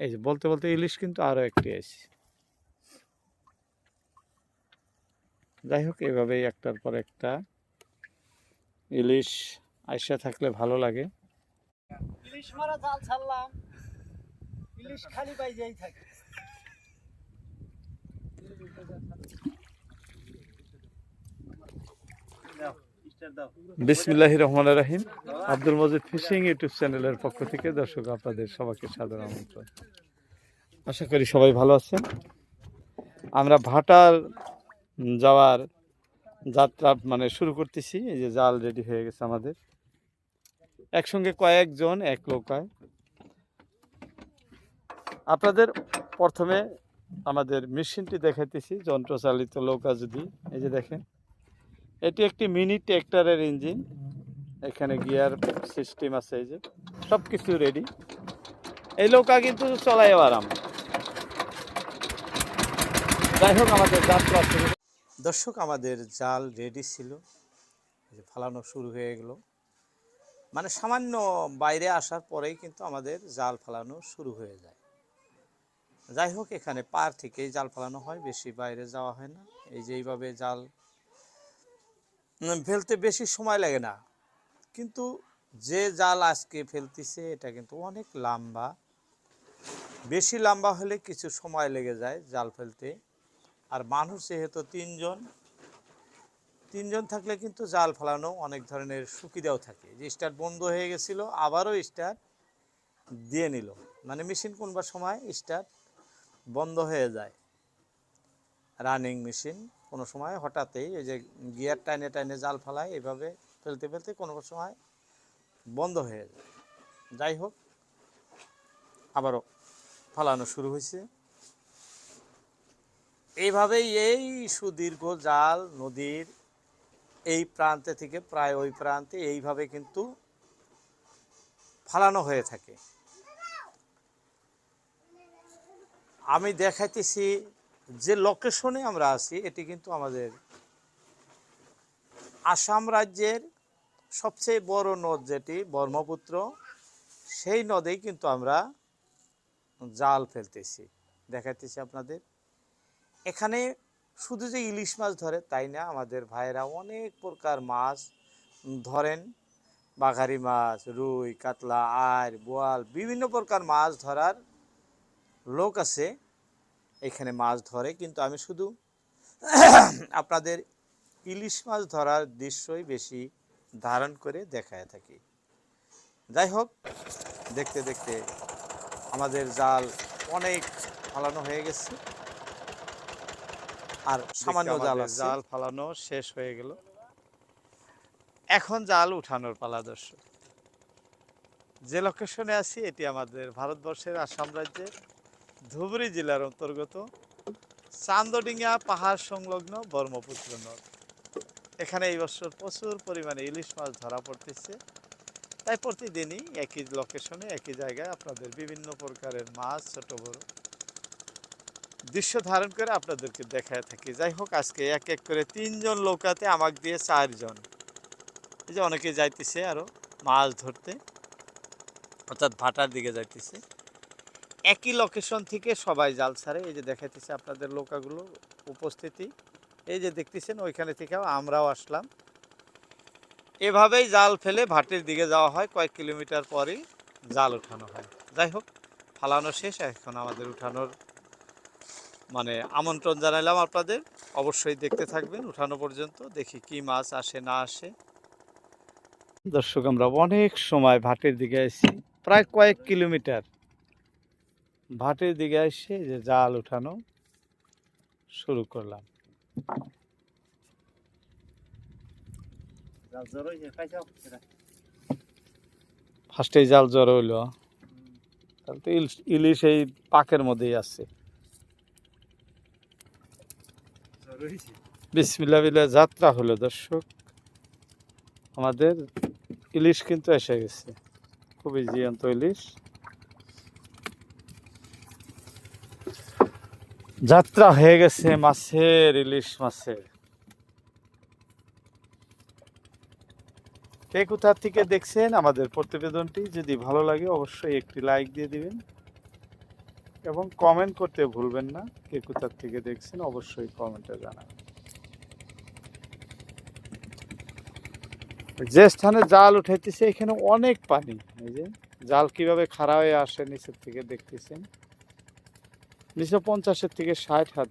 এই যে বলতে বলতে ইলিশ কিন্তু আরও একটি আছে যাই হোক, এভাবেই একটার পর একটা ইলিশ আইসা থাকলে ভালো লাগে। ইলিশ মারা জাল ছাড়লাম। ইলিশ খালি থাকে। বিসমিল্লাহ রহমান রাহিম। আব্দুল মজিদ ফিশিং ইউটিউব চ্যানেলের পক্ষ থেকে দর্শক আপনাদের সবাইকে সাদর আমন্ত্রণ। আশা করি সবাই ভালো আছেন। আমরা ভাটার যাওয়ার যাত্রা মানে শুরু করতেছি। এই যে জাল রেডি হয়ে গেছে আমাদের। একসঙ্গে কয়েকজন, এক লোকায় আপনাদের প্রথমে আমাদের মেশিনটি দেখাইতেছি, যন্ত্রচালিত নৌকা যদি। এই যে দেখেন। এটি একটি মিনি ট্র্যাক্টরের ইঞ্জিন। এখানে গিয়ার সিস্টেম আছে এই যে। সব কিছু রেডি এই নৌকা কিন্তু চলাই আরাম। যাই হোক, আমাদের যাত্রা শুরু দর্শক, আমাদের জাল রেডি ছিল। ফালানো শুরু হয়ে গেল। মানে সামান্য বাইরে আসার পরেই কিন্তু আমাদের জাল ফালানো শুরু হয়ে যায়। যাই হোক, এখানে পার থেকেই জাল ফালানো হয়, বেশি বাইরে যাওয়া হয় না। এই যে এইভাবে জাল ফেলতে বেশি সময় লাগে না। কিন্তু যে জাল আজকে ফেলতেছে, এটা কিন্তু অনেক লম্বা। বেশি লম্বা হলে কিছু সময় লেগে যায় জাল ফেলতে। আর মানুষ যেহেতু তিনজন তিনজন থাকলে কিন্তু জাল ফেলানো অনেক ধরনের সুবিধাও থাকে। যে স্টার্ট বন্ধ হয়ে গেছিল, আবারও স্টার্ট দিয়ে নিল। মানে মেশিন কোনবার সময় স্টার্ট বন্ধ হয়ে যায়। Running machine. কোনো সময় হঠাৎই এই যে গিয়ার টাইনে টাইনে জাল ফেলায়, এভাবে ফেলতে ফেলতে কোনো সময় বন্ধ হয়ে যায়। যাই হোক, আবারও ফালানো শুরু হয়েছে। এইভাবেই এই সুদীর্ঘ জাল নদীর এই প্রান্তে থেকে প্রায় ওই প্রান্তে এইভাবে কিন্তু ফালানো হয়ে থাকে। আমি দেখাইতেছি যে লোকেশনে আমরা আছি, এটি কিন্তু আমাদের আসাম রাজ্যের সবচেয়ে বড় নদ যেটি ব্রহ্মপুত্র, সেই নদেই কিন্তু আমরা জাল ফেলতেছি। দেখাইতেছি আপনাদের। এখানে শুধু যে ইলিশ মাছ ধরে, তাই না? আমাদের ভাইয়েরা অনেক প্রকার মাছ ধরেন। বাঘারি মাছ, রুই, কাতলা আর বোয়াল, বিভিন্ন প্রকার মাছ ধরার লোক আছে। এখানে মাছ ধরে কিন্তু আমি শুধু আপনাদের ইলিশ মাছ ধরার দৃশ্যই বেশি ধারণ করে দেখায় থাকি। যাই হোক দেখতে দেখতে আমাদের জাল অনেক ফালানো হয়ে গেছে। আর সামান্য জাল। জাল ফালানো শেষ হয়ে গেল। এখন জাল উঠানোর পালা দর্শক। যে লোকেশনে আছি এটি আমাদের ভারতবর্ষের আসাম রাজ্যের ধুবড়ী জেলার অন্তর্গত চান্দডিঙ্গা পাহাড় সংলগ্ন ব্রহ্মপুত্র নদ। এখানে এই বছর প্রচুর পরিমাণে ইলিশ মাছ ধরা পড়তেছে। তাই প্রতিদিনই একই লোকেশনে একই জায়গায় আপনাদের বিভিন্ন প্রকারের মাছ, ছোট বড় দৃশ্য ধারণ করে আপনাদেরকে দেখায় থাকি। যাই হোক, আজকে এক এক করে তিনজন নৌকাতে আমাকে দিয়ে চারজন। এই যে অনেকে যাইতেছে আরও মাছ ধরতে, অর্থাৎ ভাটার দিকে যাইতেছে। একই লোকেশন থেকে সবাই জাল ছাড়ে। এই যে দেখাইতেছে আপনাদের নৌকাগুলো উপস্থিতি। এই যে দেখতেছেন, ওইখানে থেকেও আমরাও আসলাম। এভাবেই জাল ফেলে ভাটির দিকে যাওয়া হয়। কয়েক কিলোমিটার পরেই জাল উঠানো হয়। যাই হোক, ফালানো শেষ। এখন আমাদের উঠানোর মানে আমন্ত্রণ জানাইলাম আপনাদের। অবশ্যই দেখতে থাকবেন উঠানো পর্যন্ত। দেখি কি মাছ আসে, না আসে। দর্শক, আমরা অনেক সময় ভাটির দিকে এসেছি প্রায় কয়েক কিলোমিটার। ভাটির দিকে এসে যে জাল উঠানো শুরু করলাম। ফার্স্টে জাল জ্বর হইল। তাহলে তো ইলিশ- এই পাকের মধ্যেই আছে। বিসমিল্লা বিল্লা যাত্রা হলো দর্শক। আমাদের ইলিশ কিন্তু এসে গেছে। খুবই জিয়ন্ত ইলিশ। যাত্রা হয়ে গেছে মাছের, ইলিশ মাছের। কে কোথা থেকে দেখছেন আমাদের প্রতিবেদনটি? যদি ভালো লাগে অবশ্যই একটি লাইক দিয়ে দিবেন। এবং কমেন্ট করতে ভুলবেন না। কে কোথার থেকে দেখছেন অবশ্যই কমেন্টে জানাবেন। যে স্থানে জাল উঠাইতেছে, এখানে অনেক পানি। এই যে, জাল কীভাবে খাড়া হয়ে আসে নিচের থেকে দেখতেছেন। নিচে পঞ্চাশের থেকে ষাট হাত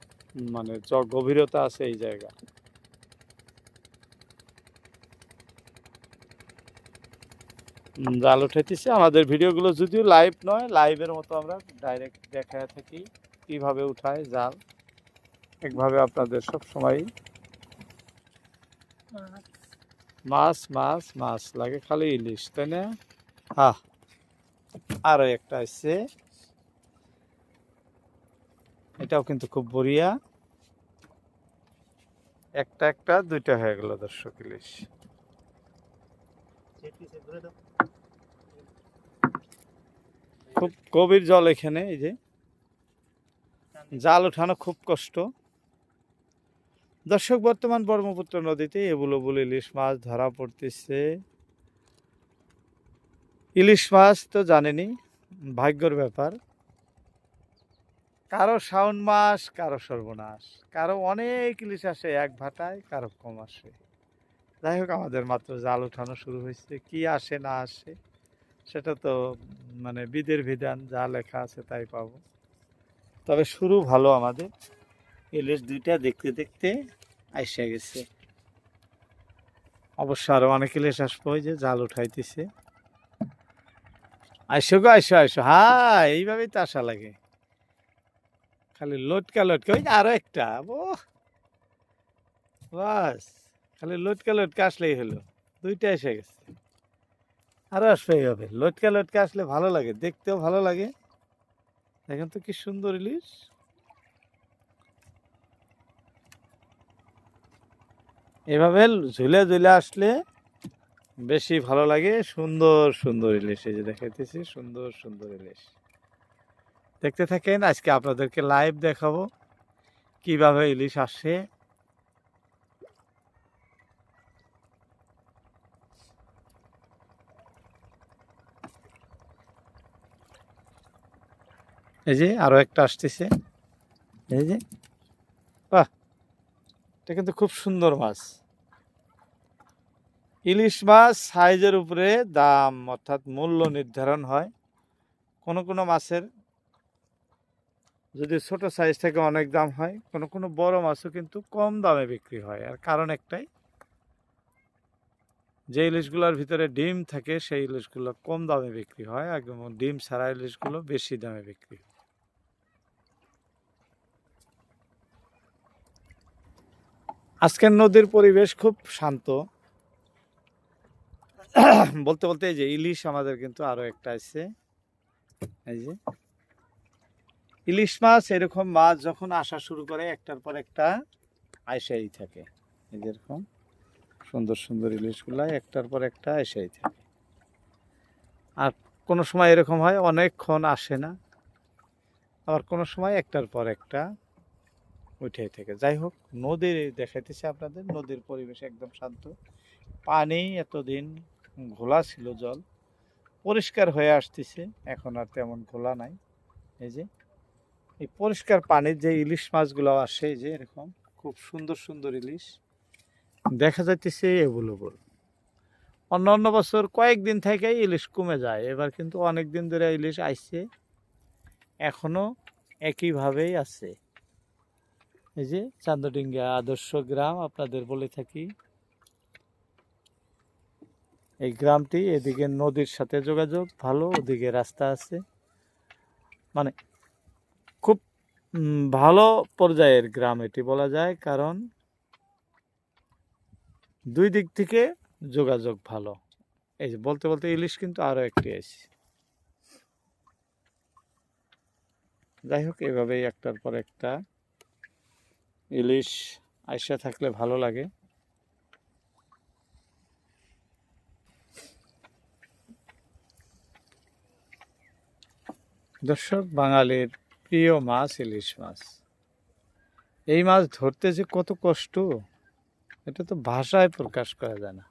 মানে গভীরতা আছে এই জায়গা। জাল উঠাইতেছে। আমাদের ভিডিওগুলো যদিও লাইভ নয় লাইভের মতো আমরা ডাইরেক্ট দেখায় থাকি কীভাবে উঠায় জাল। একভাবে আপনাদের সব সময় মাছ মাছ মাছ লাগে, খালি ইলিশ, তাই না? হ্যাঁ আরও একটা আছে। এটাও কিন্তু খুব বড়িয়া। একটা একটা, দুইটা হয়ে গেল দর্শক ইলিশ। খুব গভীর জল এখানে, এই যে। জাল ওঠানো খুব কষ্ট। দর্শক, বর্তমান ব্রহ্মপুত্র নদীতে এবুলো বুলো ইলিশ মাছ ধরা পড়তেছে। ইলিশ মাছ তো জানেনি ভাগ্যর ব্যাপার। কারও শ্রাবণ মাস, কারও সর্বনাশ। কারও অনেক ইলিশ আসে, এক ভাটায়, কারও কম আসে। যাই হোক, আমাদের মাত্র জাল উঠানো শুরু হয়েছে। কি আসে, না আসে, সেটা তো মানে বিদের বিধান, যা লেখা আছে তাই পাবো। তবে শুরু ভালো আমাদের। ইলিশ দুইটা দেখতে দেখতে আইসা গেছে। অবশ্য আরও অনেক ইলিশ আসব যে জাল উঠাইতেছে। আইসো গো, আইসো আইসো। হ্যাঁ এইভাবেই তো আশা লাগে। খালি লটকা লটকা, ওই আরও একটা ও বাস, খালি লটকা লটকা আসলেই হলো, দুইটা এসে গেছে। আরও আসবে এইভাবে লটকা লটকা আসলে ভালো লাগে, দেখতেও ভালো লাগে। দেখেন তো কি সুন্দর ইলিশ। এভাবে ঝুলে ঝুলে আসলে বেশি ভালো লাগে, সুন্দর সুন্দর ইলিশ, এই যে দেখাইতেছি, সুন্দর সুন্দর ইলিশ। দেখতে থাকেন, আজকে আপনাদেরকে লাইভ দেখাবো কীভাবে ইলিশ আসে। এই যে আরও একটা আসতেছে। এই যে, বাহ, এটা কিন্তু খুব সুন্দর মাছ। ইলিশ মাছ সাইজের উপরে দাম অর্থাৎ মূল্য নির্ধারণ হয় কোনো কোনো মাছের যদি ছোট সাইজ থেকে অনেক দাম হয়, কোনো কোনো বড় মাছও কিন্তু কম দামে বিক্রি হয়। আর কারণ একটাই, যে ইলিশগুলোর ভিতরে ডিম থাকে, সেই ইলিশগুলো কম দামে বিক্রি হয় এবং ডিম ছাড়া ইলিশগুলো বেশি দামে বিক্রি হয়। আজকের নদীর পরিবেশ খুব শান্ত। বলতে বলতে এই যে ইলিশ আমাদের কিন্তু আরও একটা আছে। এই যে ইলিশ মাছ এরকম মাছ যখন আসা শুরু করে, একটার পর একটা আইসাই থাকে। এই যে এরকম সুন্দর সুন্দর ইলিশগুলা একটার পর একটা আইসাই থাকে। আর কোনো সময় এরকম হয়, অনেকক্ষণ আসে না। আবার কোনো সময় একটার পর একটা উঠেই থাকে। যাই হোক নদীর দেখাইতেছে আপনাদের। নদীর পরিবেশ একদম শান্ত। পানি এতদিন ঘোলা ছিল জল। পরিষ্কার হয়ে আসতেছে। এখন আর তেমন ঘোলা নাই। এই যে এই পরিষ্কার পানির যে ইলিশ মাছগুলো আসে যে এরকম, খুব সুন্দর সুন্দর ইলিশ। দেখা যাইতেছে এভেলেবল অন্য অন্য বছর কয়েকদিন থেকে ইলিশ কমে যায়। এবার কিন্তু অনেক দিন ধরে ইলিশ আইছে, এখনও একইভাবেই আছে। এই যে চান্দডিঙ্গা আদর্শ গ্রাম, আপনাদের বলে থাকি। এই গ্রামটি এদিকে নদীর সাথে যোগাযোগ, ভালো, ওদিকে রাস্তা আছে। মানে ভালো পর্যায়ের গ্রাম এটি বলা যায়, কারণ দুই দিক থেকে যোগাযোগ ভালো। এই যে বলতে বলতে ইলিশ কিন্তু আরও একটি আছে যাই হোক, এভাবেই একটার পর একটা ইলিশ আইসা থাকলে ভালো লাগে। দর্শক, বাঙালির প্রিয় মাছ, ইলিশ মাছ। এই মাছ ধরতে যে কত কষ্ট, এটা তো ভাষায় প্রকাশ করা যায় না।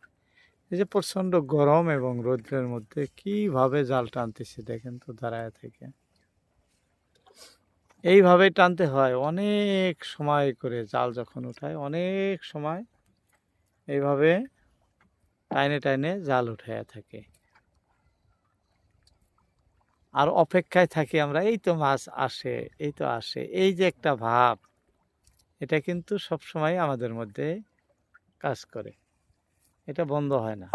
এই যে প্রচণ্ড গরম এবং রৌদ্রের মধ্যে কীভাবে জাল টানতেছে দেখেন তো দাঁড়ায় থেকে। এইভাবে টানতে হয়, অনেক সময় করে জাল যখন উঠায়, অনেক সময় এইভাবে টাইনে টাইনে জাল উঠাইয়া থাকে। আর অপেক্ষায় থাকি আমরা, এই তো মাছ আসে, এই তো আসে। এই যে একটা ভাব, এটা কিন্তু সব সময় আমাদের মধ্যে কাজ করে। এটা বন্ধ হয় না।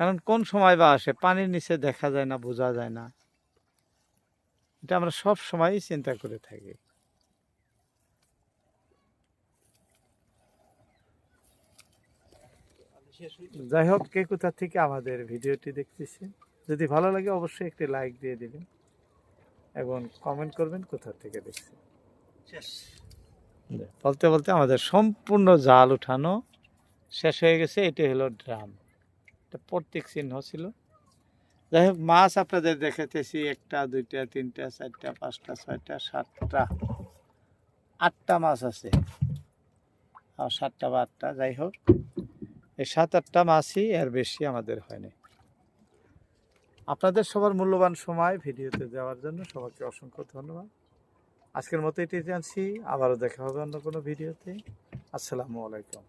কারণ কোন সময় বা আসে, পানির নিচে দেখা যায় না, বোঝা যায় না। এটা আমরা সব সময় চিন্তা করে থাকি। যাই হোক, কে কোথা থেকে আমাদের ভিডিওটি দেখতেছে? যদি ভালো লাগে অবশ্যই একটি লাইক দিয়ে দিবেন। এবং কমেন্ট করবেন কোথা থেকে দেখছেন। শেষ বলতে বলতে আমাদের সম্পূর্ণ জাল উঠানো শেষ হয়ে গেছে। এটি হলো ড্রাম এটা প্রত্যেক চিহ্ন ছিল। যাই হোক মাছ আপনাদের দেখাতেছি একটা দুইটা তিনটা চারটা পাঁচটা ছয়টা সাতটা আটটা মাছ আছে। আর সাতটা বা আটটা যাই হোক। এই সাত আটটা মাছই আর বেশি আমাদের হয়নি আপনাদের সবার মূল্যবান সময় ভিডিওতে দেওয়ার জন্য সবাইকে অসংখ্য ধন্যবাদ। আজকের মতো এটি জানছি, আবারও দেখা হবে অন্য কোনো ভিডিওতে। আসসালামু আলাইকুম।